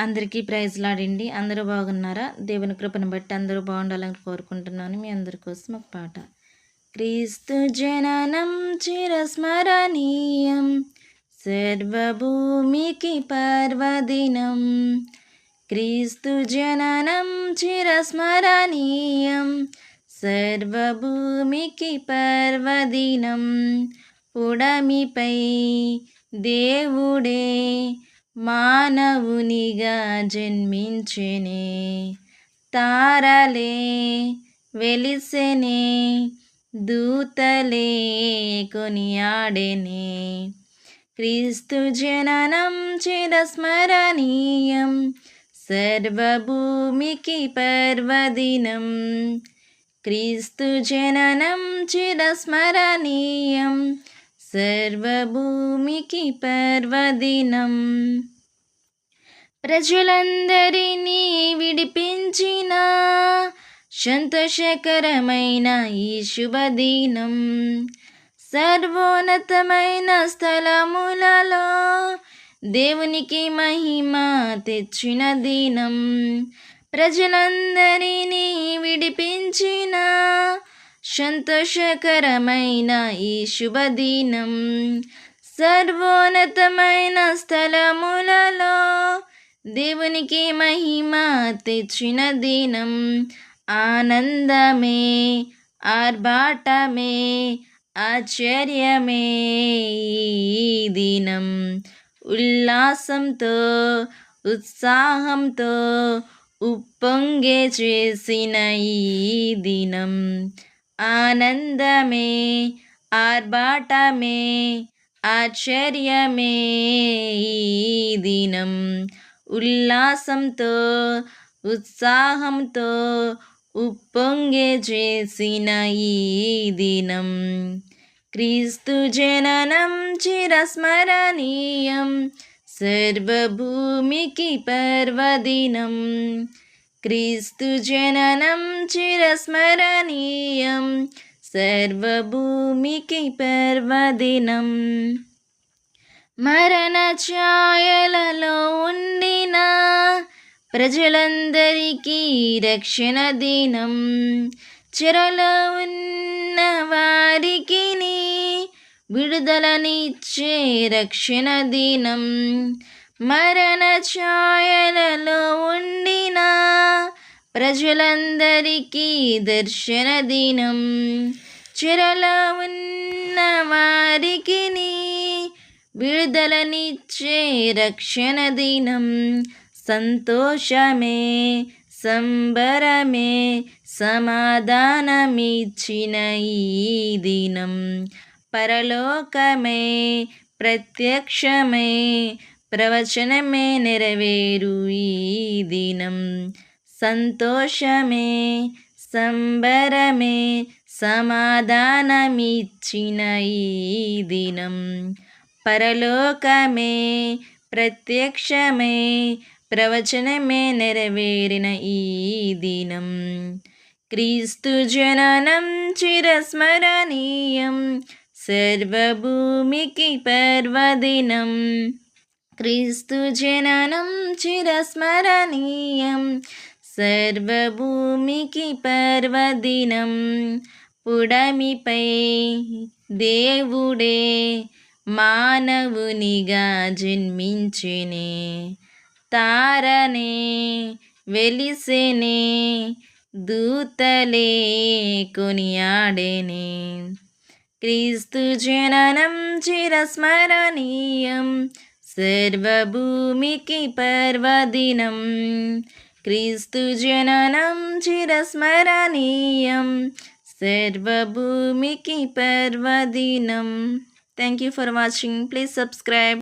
అందరికీ ప్రైజ్లాడండి అందరూ బాగున్నారా? దేవుని కృపను బట్టి అందరూ బాగుండాలని కోరుకుంటున్నాను మీ అందరి కోసం ఒక పాట. క్రీస్తు జననం చిరస్మరణీయం సర్వభూమికి పర్వదినం. క్రీస్తు జననం చిరస్మరణీయం సర్వభూమికి పర్వదినం. పుడమిపై దేవుడే మానవునిగా జన్మించెనే తారలే వెలిసెనే దూతలే కొనియాడెనే. క్రీస్తు జననం చిరస్మరణీయం సర్వభూమికి పర్వదినం. క్రీస్తు జననం చిరస్మరణీయం సర్వభూమికి పర్వదినం. ప్రజలందరినీ విడిపించిన సంతోషకరమైన ఈ శుభదినం. సర్వోన్నతమైన స్థలములలో దేవునికి మహిమ తెచ్చిన దినం. ప్రజలందరినీ విడిపించిన సంతోషకరమైన ఈ శుభదినం. సర్వోన్నతమైన స్థలములలో దేవునికి మహిమ తెచ్చిన దినం. ఆనందమే ఆర్భాటమే ఆశ్చర్యమే ఈ దినం. ఉల్లాసంతో ఉత్సాహంతో ఉప్పొంగే చేసిన ఈ దినం. ఆనందమే ఆర్భాటమే ఆశ్చర్యమే ఈ దినం. ఉల్లాసంతో ఉత్సాహంతో ఉప్పొంగే చేసిన ఈ దినం. క్రీస్తు జననం చిరస్మరణీయం సర్వభూమికి పర్వదినం. క్రీస్తు జననం చిరస్మరణీయం. సర్వభూమికి పర్వదినం. మరణ ఛాయలలో ఉండిన ప్రజలందరికీ రక్షణ దినం. చెరలో ఉన్న వారికి విడుదలనిచ్చే రక్షణ దినం. మరణ ఛాయలలో ఉండిన ప్రజలందరికీ దర్శన దినం. చెరల ఉన్న వారికి విడుదలనిచ్చే రక్షణ దినం. సంతోషమే సంబరమే సమాధానమిచ్చిన ఈ దినం. పరలోకమే ప్రత్యక్షమే ప్రవచనమే నెరవేరు ఈ దినం. సంతోషమే సంబరమే సమాధానమిచ్చిన ఈ దినం. పరలోకమే ప్రత్యక్షమే ప్రవచనమే నెరవేరిన ఈ దినం. క్రీస్తు జననం చిరస్మరణీయం సర్వభూమికి పర్వదినం. క్రీస్తు జననం చిరస్మరణీయం సర్వభూమికి పర్వదినం. పుడమిపై దేవుడే మానవునిగా జన్మించినే. తారనే వెలిసెనే దూతలే కొనియాడేనే. క్రీస్తు జననం చిరస్మరణీయం. సర్వభూమికి పర్వదినం. క్రీస్తు జననం చిరస్మరణీయం సర్వభూమికి పర్వదినం thank you for watching please subscribe